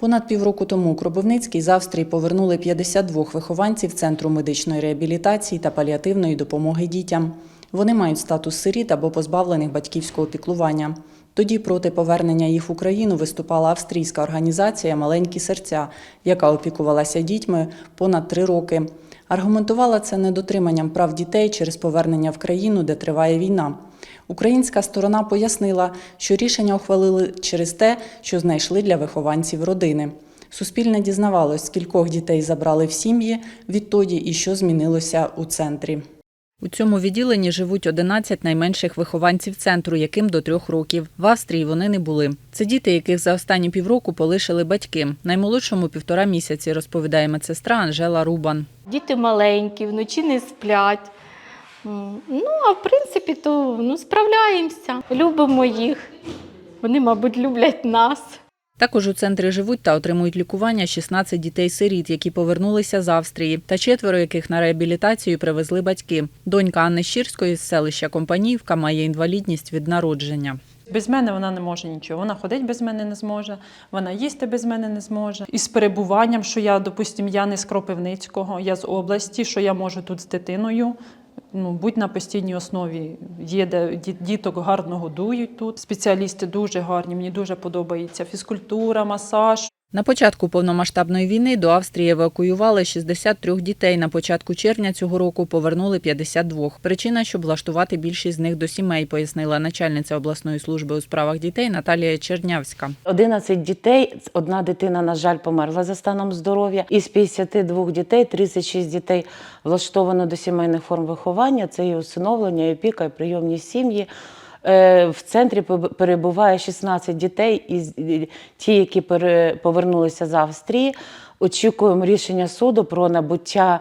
Понад півроку тому Кропивницький з Австрії повернули 52 вихованців Центру медичної реабілітації та паліативної допомоги дітям. Вони мають статус сиріт або позбавлених батьківського піклування. Тоді проти повернення їх в Україну виступала австрійська організація Маленькі серця, яка опікувалася дітьми понад три роки. Аргументувала це недотриманням прав дітей через повернення в країну, де триває війна. Українська сторона пояснила, що рішення ухвалили через те, що знайшли для вихованців родини. Суспільне дізнавалось, скількох дітей забрали в сім'ї відтоді і що змінилося у центрі. У цьому відділенні живуть 11 найменших вихованців центру, яким до трьох років. В Австрії вони не були. Це діти, яких за останні півроку полишили батьки. Наймолодшому півтора місяці, розповідає медсестра Анжела Рубан. Діти маленькі, вночі не сплять. Ну, а в принципі, то ну, справляємося. Любимо їх. Вони, мабуть, люблять нас. Також у центрі живуть та отримують лікування 16 дітей-сиріт, які повернулися з Австрії, та четверо яких на реабілітацію привезли батьки. Донька Анни Щирської з селища Компаніївка має інвалідність від народження. Без мене вона не може нічого. Вона ходить без мене не зможе, вона їсти без мене не зможе. І з перебуванням, що я, допустим, я не з Кропивницького, я з області, що я можу тут з дитиною. Ну, будь на постійній основі. Є де ді- діток гарно годують тут. Спеціалісти дуже гарні, мені дуже подобається. Фізкультура, масаж. На початку повномасштабної війни до Австрії евакуювали 63 дітей. На початку червня цього року повернули 52. Причина, щоб влаштувати більшість з них до сімей, пояснила начальниця обласної служби у справах дітей Наталія Чернявська. 11 дітей, одна дитина, на жаль, померла за станом здоров'я. Із 52 дітей 36 дітей влаштовано до сімейних форм виховання. Це і усиновлення, і опіка, і прийомні сім'ї. Е, В центрі перебуває 16 дітей, і ті, які повернулися з Австрії. Очікуємо рішення суду про набуття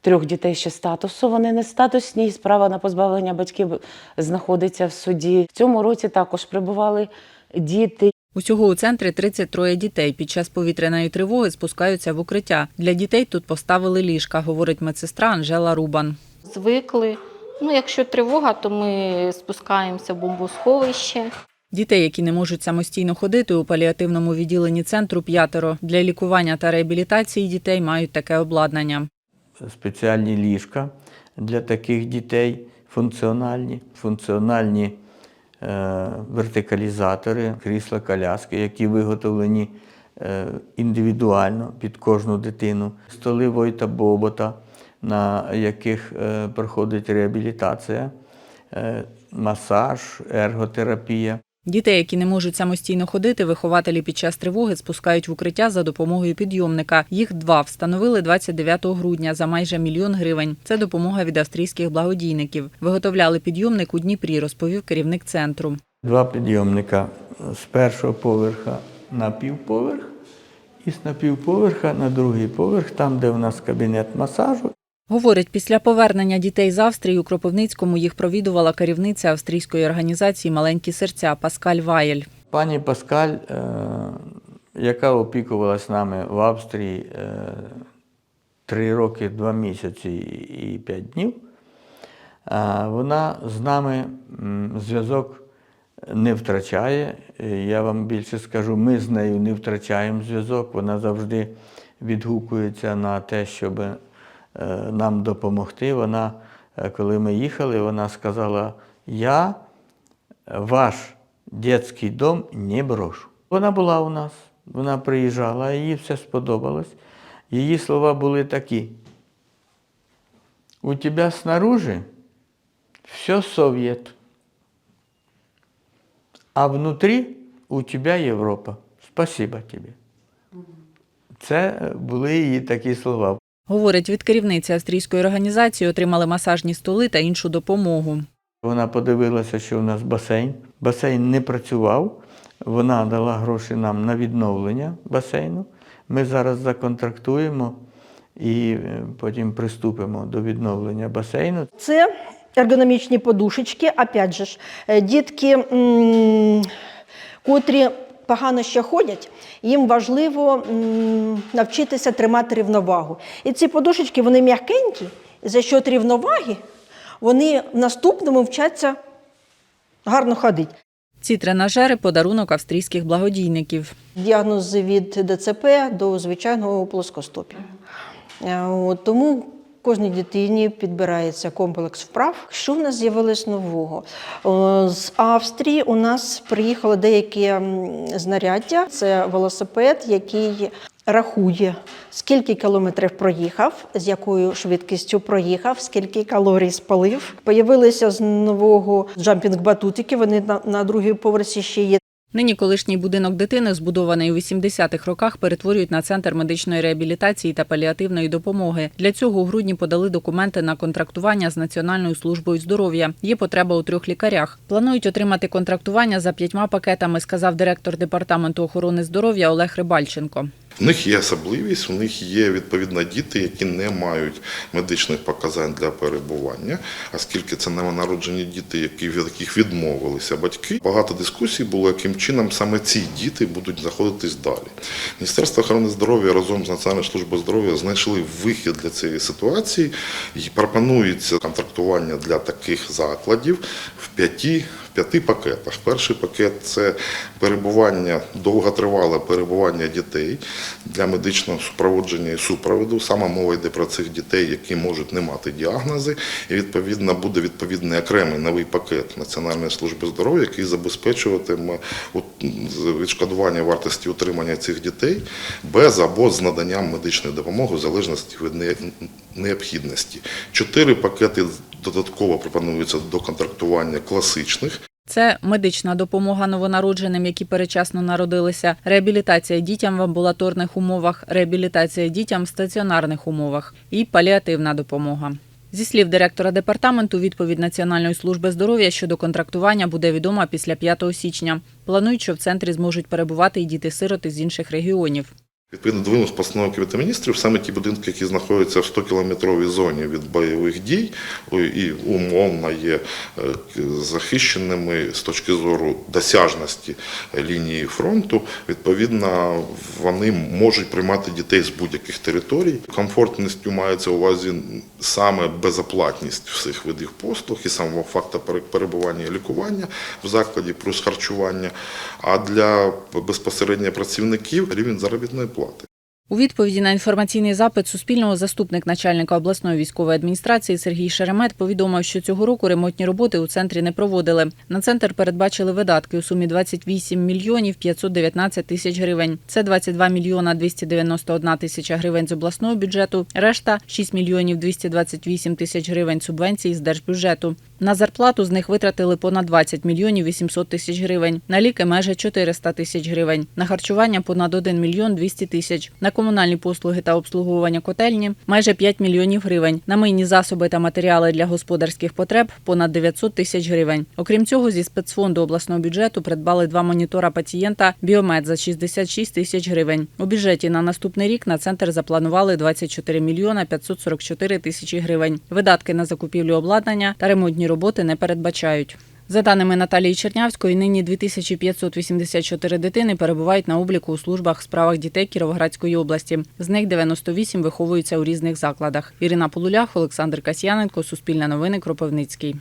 трьох дітей ще статусу. Вони не статусні. і Справа на позбавлення батьків знаходиться в суді. В цьому році також прибували діти. Усього у центрі 33 дітей. Під час повітряної тривоги спускаються в укриття. Для дітей тут поставили ліжка, говорить медсестра Анжела Рубан. Звикли. Ну, якщо тривога, то ми спускаємося в бомбосховище. Дітей, які не можуть самостійно ходити, у паліативному відділенні центру п'ятеро. Для лікування та реабілітації дітей мають таке обладнання. спеціальні ліжка для таких дітей, функціональні, функціональні е, вертикалізатори, крісла коляски, які виготовлені е, індивідуально під кожну дитину, столи Войта Бобота, на яких е, проходить реабілітація, е, масаж, ерготерапія. Дітей, які не можуть самостійно ходити, вихователі під час тривоги спускають в укриття за допомогою підйомника. Їх два встановили 29 грудня за майже мільйон гривень. Це допомога від австрійських благодійників. Виготовляли підйомник у Дніпрі, розповів керівник центру. Два підйомника з першого поверха на півповерх і з напівповерха на другий поверх, там, де у нас кабінет масажу. Говорить, після повернення дітей з Австрії у Кропивницькому їх провідувала керівниця австрійської організації Маленькі серця Паскаль Ваєль. Пані Паскаль, е, яка опікувалась нами в Австрії е, три роки, два місяці і п'ять днів, е, вона з нами зв'язок не втрачає. Я вам більше скажу, ми з нею не втрачаємо зв'язок. Вона завжди відгукується на те, щоб нам допомогти. Вона, е, коли ми їхали, вона сказала: Я ваш дитячий дом не брошу. Вона була у нас, вона приїжджала, їй все сподобалось. Її слова були такі. У тебе снаружи все совєт, а внутрі у тебе Європа. Спасибо тобі. Це були її такі слова. Говорить, від керівниці австрійської організації отримали масажні столи та іншу допомогу. Вона подивилася, що у нас басейн. Басейн не працював. Вона дала гроші нам на відновлення басейну. Ми зараз законтрактуємо і е, потім приступимо до відновлення басейну. Це ергономічні подушечки, опять же ж, е, дітки, котрі погано ще ходять, їм важливо навчитися тримати рівновагу. І ці подушечки вони м'якенькі, за счет рівноваги вони в наступному вчаться гарно ходити. Ці тренажери подарунок австрійських благодійників. Діагнози від ДЦП до звичайного плоскостопія. Е, тому кожній дитині підбирається комплекс вправ. Що в нас з'явилось нового? З Австрії у нас приїхало деякі знаряддя. Це велосипед, який рахує, скільки кілометрів проїхав, з якою швидкістю проїхав, скільки калорій спалив. Появилися з нового джампінг-батутики. Вони на, на другій поверсі ще є. Нині колишній будинок дитини, збудований у 80-х роках, перетворюють на центр медичної реабілітації та паліативної допомоги. Для цього у грудні подали документи на контрактування з Національною службою здоров'я. Є потреба у трьох лікарях. Планують отримати контрактування за п'ятьма пакетами, сказав директор департаменту охорони здоров'я Олег Рибальченко. В них є особливість, у них є відповідно діти, які не мають медичних показань для перебування, оскільки це новонароджені діти, які від яких відмовилися батьки. Багато дискусій було, яким чином саме ці діти будуть знаходитись далі. Міністерство охорони здоров'я разом з Національною службою здоров'я знайшли вихід для цієї ситуації і пропонується контрактування для таких закладів в п'яті. П'яти пакетах. Перший пакет це перебування, довготривале перебування дітей для медичного супроводження і супроводу. Саме мова йде про цих дітей, які можуть не мати діагнози, і відповідно буде відповідний окремий новий пакет Національної служби здоров'я, який забезпечуватиме відшкодування вартості утримання цих дітей без або з наданням медичної допомоги в залежності від необхідності. Чотири пакети додатково пропонуються до контрактування класичних. Це медична допомога новонародженим, які перечасно народилися, реабілітація дітям в амбулаторних умовах, реабілітація дітям в стаціонарних умовах і паліативна допомога. Зі слів директора департаменту, відповідь Національної служби здоров'я щодо контрактування буде відома після 5 січня. Планують, що в центрі зможуть перебувати і діти-сироти з інших регіонів. Відповідно до вимог постанови Кабінету міністрів, саме ті будинки, які знаходяться в 100-кілометровій зоні від бойових дій і умовно є е, захищеними з точки зору досяжності лінії фронту, відповідно, вони можуть приймати дітей з будь-яких територій. Комфортністю мається у увазі саме безоплатність всіх видів послуг і самого факту перебування і лікування в закладі, плюс харчування. А для безпосередньо працівників рівень заробітної плати. працювати. У відповіді на інформаційний запит Суспільного заступник начальника обласної військової адміністрації Сергій Шеремет повідомив, що цього року ремонтні роботи у центрі не проводили. На центр передбачили видатки у сумі 28 мільйонів 519 тисяч гривень. Це 22 мільйона 291 тисяча гривень з обласного бюджету, решта 6 мільйонів 228 тисяч гривень субвенцій з держбюджету. На зарплату з них витратили понад 20 мільйонів 800 тисяч гривень, на ліки майже 400 тисяч гривень, на харчування понад 1 мільйон 200 тисяч, на комунальні послуги та обслуговування котельні майже 5 мільйонів гривень, на мийні засоби та матеріали для господарських потреб понад 900 тисяч гривень. Окрім цього, зі спецфонду обласного бюджету придбали два монітора пацієнта Біомед за 66 тисяч гривень. У бюджеті на наступний рік на центр запланували 24 мільйона 544 тисячі гривень. Видатки на закупівлю обладнання та ремонтні роботи не передбачають. За даними Наталії Чернявської, нині 2584 дитини перебувають на обліку у службах в справах дітей Кіровоградської області. З них 98 виховуються у різних закладах. Ірина Полулях, Олександр Касьяненко, Суспільне новини, Кропивницький.